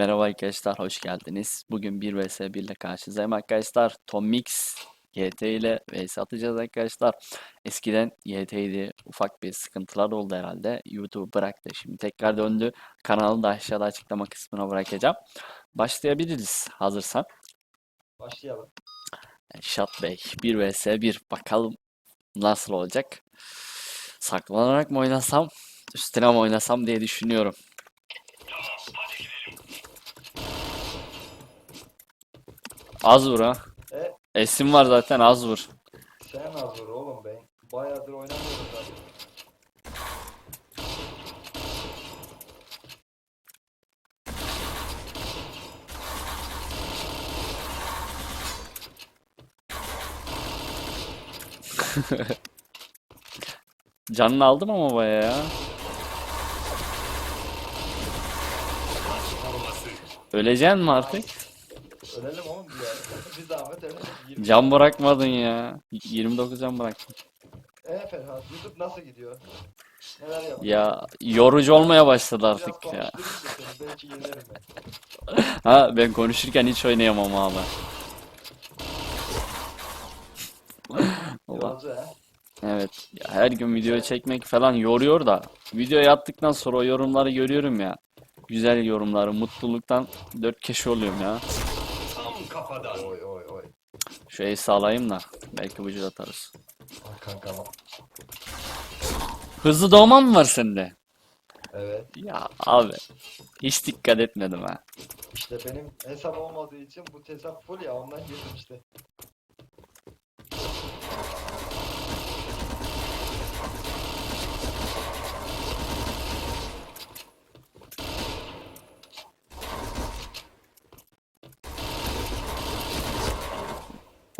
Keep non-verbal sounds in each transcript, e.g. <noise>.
Merhaba arkadaşlar, hoş geldiniz. Bugün 1 vs 1 ile karşınızdayım arkadaşlar. Tom Mix YT ile vs atacağız arkadaşlar. Eskiden YT'ydi, ufak bir sıkıntılar oldu herhalde. YouTube bıraktı, şimdi tekrar döndü. Kanalı da aşağıda açıklama kısmına bırakacağım. Başlayabiliriz hazırsan. Başlayalım. Şat Bey, 1 vs 1. Bakalım nasıl olacak. Saklanarak mı oynasam, üstüne mi oynasam diye düşünüyorum. Az vur ha. E Esim var zaten az vur. sen az vur oğlum ben. Bayağıdır oynamıyorum zaten. <laughs> Canını aldım ama baya ya. Öleceksin mi artık? Ölelim ya. Zahmet ölelim. 20 Can bırakmadın ya. 29 can bıraktın. E Ferhat YouTube nasıl gidiyor? Neler yapıyorsun? Ya yorucu olmaya başladı Biraz artık ya. da seni, belki yenerim ben. <laughs> Ha ben konuşurken hiç oynayamam abi. Allah. Yolcu ha. Evet. Ya her gün video çekmek falan yoruyor da videoya attıktan sonra o yorumları görüyorum ya. Güzel yorumları, mutluluktan dört kişi oluyorum ya. Kafadan. Oy oy oy. Şu sağlayayım da belki vücut atarız. Ah kankam. Hızlı doğma mı var sende? Evet. Ya abi hiç dikkat etmedim ha. İşte benim hesap olmadığı için bu hesap full ya ondan girdim işte.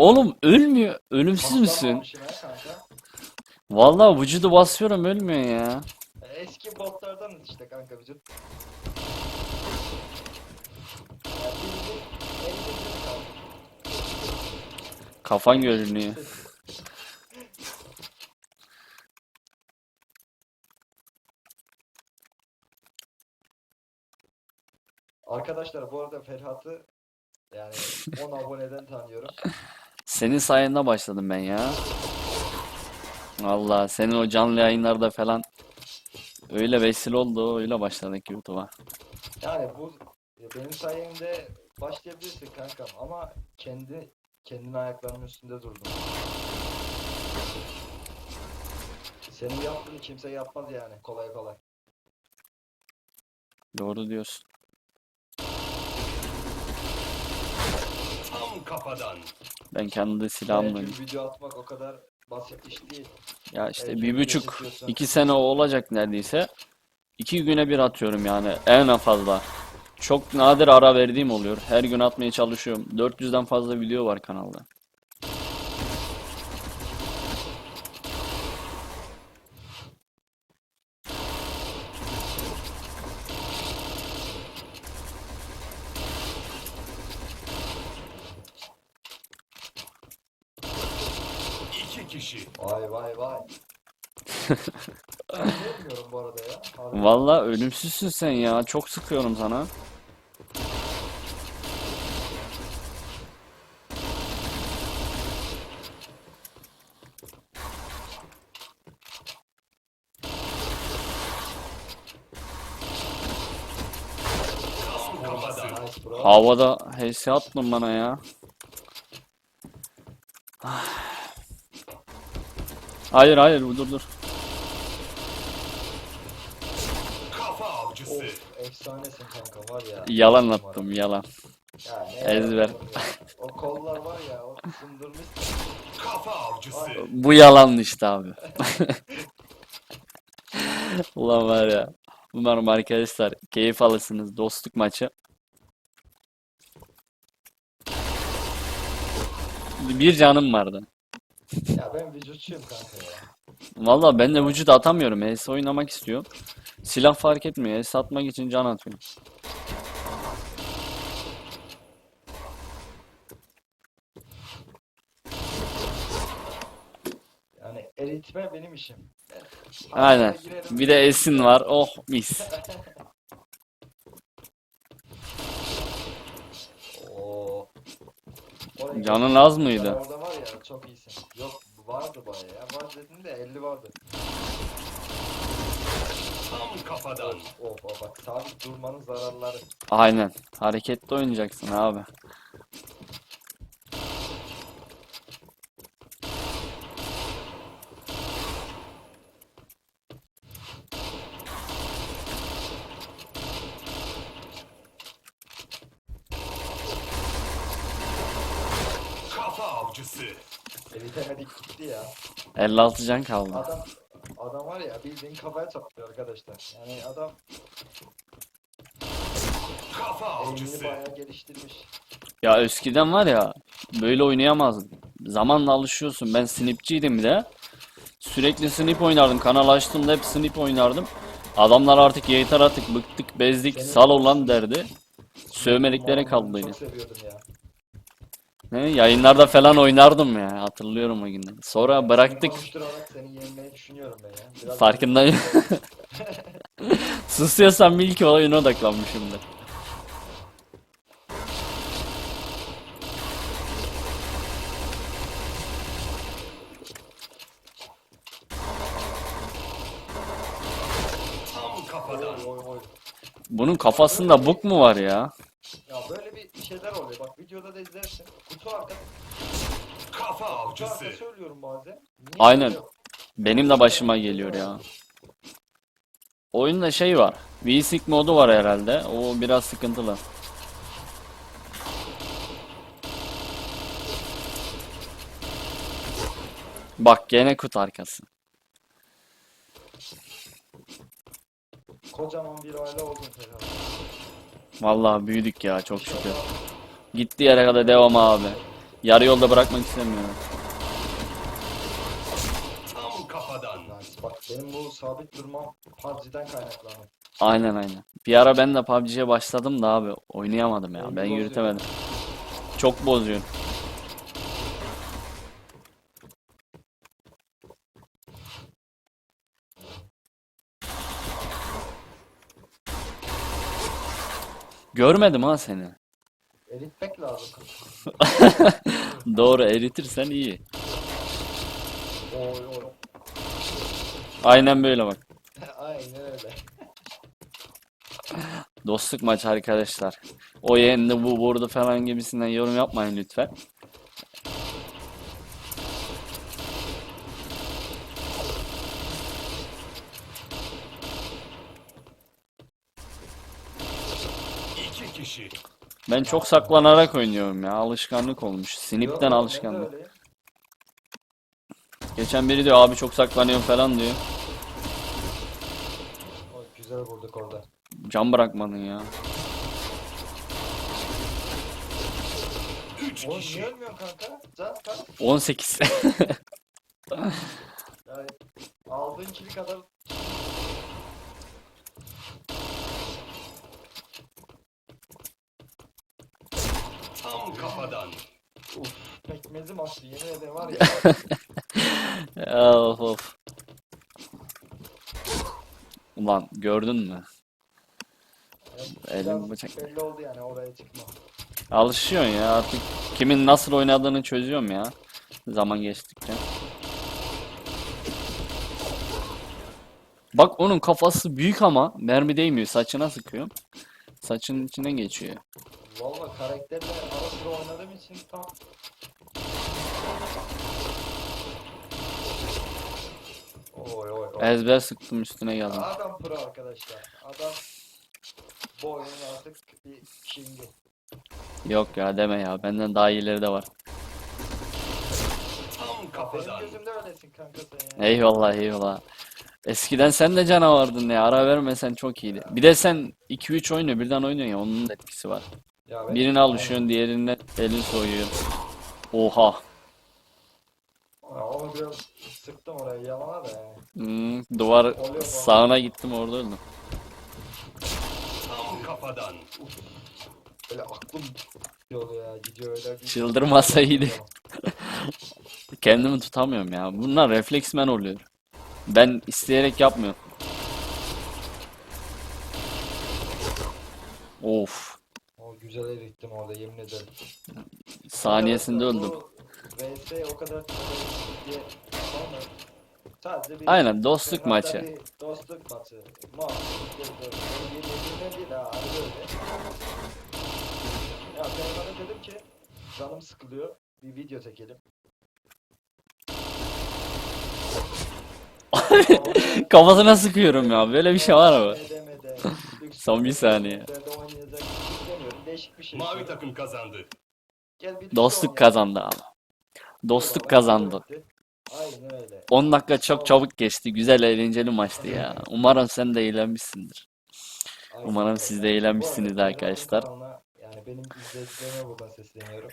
Oğlum ölmüyor. Ölümsüz müsün? Vallahi vücudu basıyorum ölmüyor ya. Eski botlardan işte kanka vücut. Kafan görünüyor. Arkadaşlar bu arada Ferhat'ı yani 10 aboneden tanıyorum. <laughs> Senin sayende başladım ben ya. Vallahi senin o canlı yayınlarda falan öyle vesile oldu, öyle başladık YouTube'a. Yani bu benim sayemde başlayabilirsin kankam ama kendi kendin ayaklarının üstünde durdun. Senin yaptığını kimse yapmaz yani kolay kolay. Doğru diyorsun. Tam kafadan. Ben kendi silahımla. Gün video atmak o kadar basit iş değil. Ya işte Her bir buçuk, iki sene olacak neredeyse. İki güne bir atıyorum yani en fazla. Çok nadir ara verdiğim oluyor. Her gün atmaya çalışıyorum. 400'den fazla video var kanalda. Kişi. Vay vay vay. Bilmiyorum bu arada ya. Harbi. Vallahi ölümsüzsün sen ya. Çok sıkıyorum sana. Havada HS attın bana ya. Hayır hayır dur dur. Kafa avcısı. Of efsanesin kanka var ya. Yalan attım yalan. Ya ne Ezber. yalan ya. O kollar var ya o sındırmış. Kafa avcısı. Bu yalan işte abi. <laughs> Ulan var ya. Umarım arkadaşlar keyif alırsınız dostluk maçı. Bir canım vardı. Ya ben vücutçuyum kanka ya. Vallahi ben de vücut atamıyorum. HS oynamak istiyorum. Silah fark etmiyor. HS atmak için can atıyorum. Yani eritme benim işim. Aynen. Girerim. Bir de Esin var. Oh mis. <laughs> Canın az mıydı? orada var ya çok iyisin. Yok vardı bayağı ya. Var dedin de 50 vardı. Tam kafadan. Of of bak sabit durmanın zararları. Aynen. Hareketli oynayacaksın abi. Avcısı. Elitemedik gitti ya. 56 can kaldı. Adam adam var ya bildiğin kafaya çarpıyor arkadaşlar. Yani adam Kafa avcısı. bayağı geliştirmiş. Ya eskiden var ya böyle oynayamazdım. Zamanla alışıyorsun. Ben snipçiydim bir de. Sürekli snip oynardım. Kanal açtığımda hep snip oynardım. Adamlar artık yeter artık bıktık bezdik Senin- sal olan derdi. Sövmedikleri Muhammed'i kaldıydı. Çok seviyordum ya. Ne, yayınlarda falan oynardım ya hatırlıyorum o günleri. Sonra bıraktık. konuşturarak seni yenmeyi düşünüyorum ben ya. Biraz Farkındayım. <laughs> Susuyorsam bil ki oyuna odaklanmışımdır. Tam Oy kafadan. oy oy. Bunun kafasında buk mu var ya? Ya böyle bir şeyler oluyor. Bak videoda da izlersin. Kutu arka, Kafa avcısı. söylüyorum bazen. Niye Aynen. böyle yok? Benim de başıma geliyor ya. Oyunda şey var. V-Sync modu var herhalde. O biraz sıkıntılı. Bak gene kutu arkası. Kocaman bir aile oldun Ferhat. Vallahi büyüdük ya çok şükür. Gitti yere kadar devam abi. Yarı yolda bırakmak istemiyorum. Tam kafadan. Yani bak benim bu sabit durmam PUBG'den kaynaklanıyor. Aynen aynen. Bir ara ben de PUBG'ye başladım da abi oynayamadım ya. Oyunu Ben bozuyor. yürütemedim. Çok bozuyor. Görmedim ha seni. Eritmek lazım. <laughs> Doğru eritirsen iyi. Oy oy. Aynen böyle bak. <laughs> Aynen öyle. Dostluk maçı arkadaşlar. O yendi bu vurdu falan gibisinden yorum yapmayın lütfen. İki kişi. Ben çok saklanarak oynuyorum ya. Alışkanlık olmuş. De alışkanlık. Geçen biri diyor abi çok saklanıyorum falan diyor. Oy, güzel vurduk orada. Can bırakmadın ya. Oğlum kişi. niye ölmüyorsun kanka? Can kaç? 18. <laughs> Yani aldığın kili kadar Tam kafadan. uf pekmezim açtı yemin ederim var ya. <laughs> Of of. Ulan gördün mü? Yani Elim bıçak. belli oldu yani oraya çıkma. Alışıyorsun ya artık. Kimin nasıl oynadığını çözüyorum ya. Zaman geçtikçe. Bak onun kafası büyük ama mermi değmiyor. Saçına sıkıyor. Saçının içine geçiyor. Valla karakterle ara sıra oynadığım için tam Oy oy oy. Ezber sıktım üstüne geldim. Adam pro arkadaşlar. Adam bu oyunun artık bir kingi. Yok ya deme ya. Benden daha iyileri de var. Tam benim kafadan. gözümde öylesin kanka sen ya. Eyvallah eyvallah. Eskiden sen de canavardın ya. Ara vermesen çok iyiydi. Bir de sen 2-3 oynuyor birden oynuyorsun ya. Onun da etkisi var. Ya Birine alışıyorsun diğerine elin soyuyor. Oha. Onu biraz sıktım oraya yalana da yani. Hmm, duvar sağına gittim orada öldüm. Tam kafadan. Böyle aklım yolu ya gidiyor öyle bir Çıldırmasa iyiydi. <laughs> Kendimi tutamıyorum ya. Bunlar refleksmen oluyor. Ben isteyerek yapmıyorum. Of. Güzel erittim orada yemin ederim. Saniyesinde Arkadaşlar, öldüm. bu VS o kadar kolay diye olmadı. Sadece bir Aynen dostluk hatta maçı. bir dostluk maçı. Muhabbet. Yemin değil ha. Ya ben bana dedim ki canım sıkılıyor. Bir video çekelim. <laughs> Kafasına sıkıyorum ya. Böyle bir şey var mı? Edemede, Son bir saniye. oynayacak. Değişik bir şey. Mavi takım kazandı. Gel birlikte Dostluk kazandı ama. Dostluk kazandı. Aynen öyle. 10 dakika çok çabuk geçti. Güzel eğlenceli maçtı ya. Umarım sen de eğlenmişsindir. Aynen Umarım öyle. siz de Bu arada eğlenmişsiniz Ferhat'ın arkadaşlar. kanalına, yani benim izleyicilerime buradan sesleniyorum.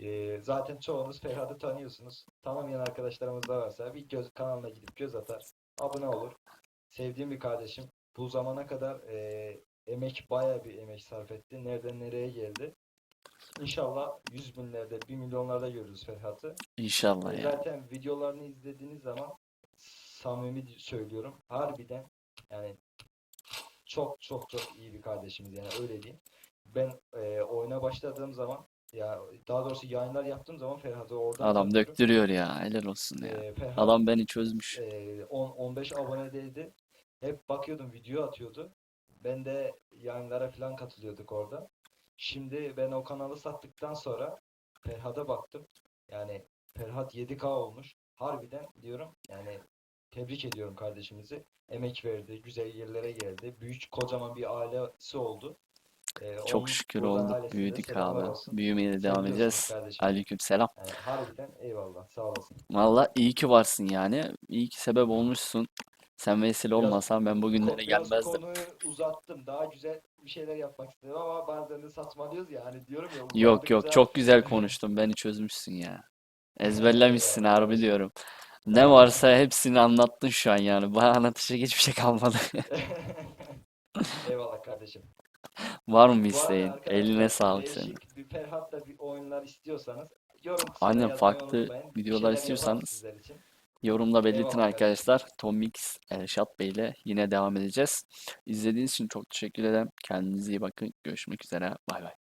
Ee, zaten çoğunuz Ferhat'ı tanıyorsunuz. Tanımayan arkadaşlarımız da varsa bir göz kanalına gidip göz atar. Abone olur. Sevdiğim bir kardeşim. Bu zamana kadar e, emek baya bir emek sarf etti. Nereden nereye geldi. İnşallah yüz binlerde, bir milyonlarda görürüz Ferhat'ı. İnşallah ya. Zaten videolarını izlediğiniz zaman samimi söylüyorum. Harbiden yani çok çok çok iyi bir kardeşimiz yani öyle diyeyim. Ben e, oyuna başladığım zaman ya daha doğrusu yayınlar yaptığım zaman Ferhat'ı oradan Adam tanıyorum. döktürüyor ya. Helal olsun ya. E, Ferhat Adam beni çözmüş. e, 10-15 abonedeydi. Hep bakıyordum video atıyordu. Ben de yayınlara falan katılıyorduk orada. Şimdi ben o kanalı sattıktan sonra Ferhat'a baktım. Yani Ferhat 7K olmuş. Harbiden diyorum yani tebrik ediyorum kardeşimizi. Emek verdi, güzel yerlere geldi. Büyük kocaman bir ailesi oldu. Ee, Çok şükür olduk. Büyüdük abi. Büyümeye de devam edeceğiz. kardeşim. Aleykümselam. Yani harbiden eyvallah. Sağ olasın. Valla iyi ki varsın yani. İyi ki sebep olmuşsun. Sen vesile Biraz olmasan ben bugünlere biraz gelmezdim. konuyu uzattım. Daha güzel bir şeyler yapmak istedim ama bazen de saçmalıyoruz ya hani diyorum ya Yok yok uzandıkça- çok güzel konuştun. Beni çözmüşsün ya. Ezberlemişsin harbi diyorum. Ne varsa hepsini anlattın şu an yani. Bana anlatacak hiçbir şey kalmadı. <laughs> Eyvallah kardeşim. <laughs> Var mı Bu arada isteğin? arkadaşlar, Eline sağlık senin. değişik bir Ferhat'la bir oyunlar istiyorsanız yorum kısmına Aynen, yazmayı farklı unutmayın. Bir videolar şeyler yaparız istiyorsanız sizler için. Yorumda belirtin arkadaşlar. Tomix Elşat Bey ile yine devam edeceğiz. İzlediğiniz için çok teşekkür ederim. Kendinize iyi bakın. Görüşmek üzere. Bay bay.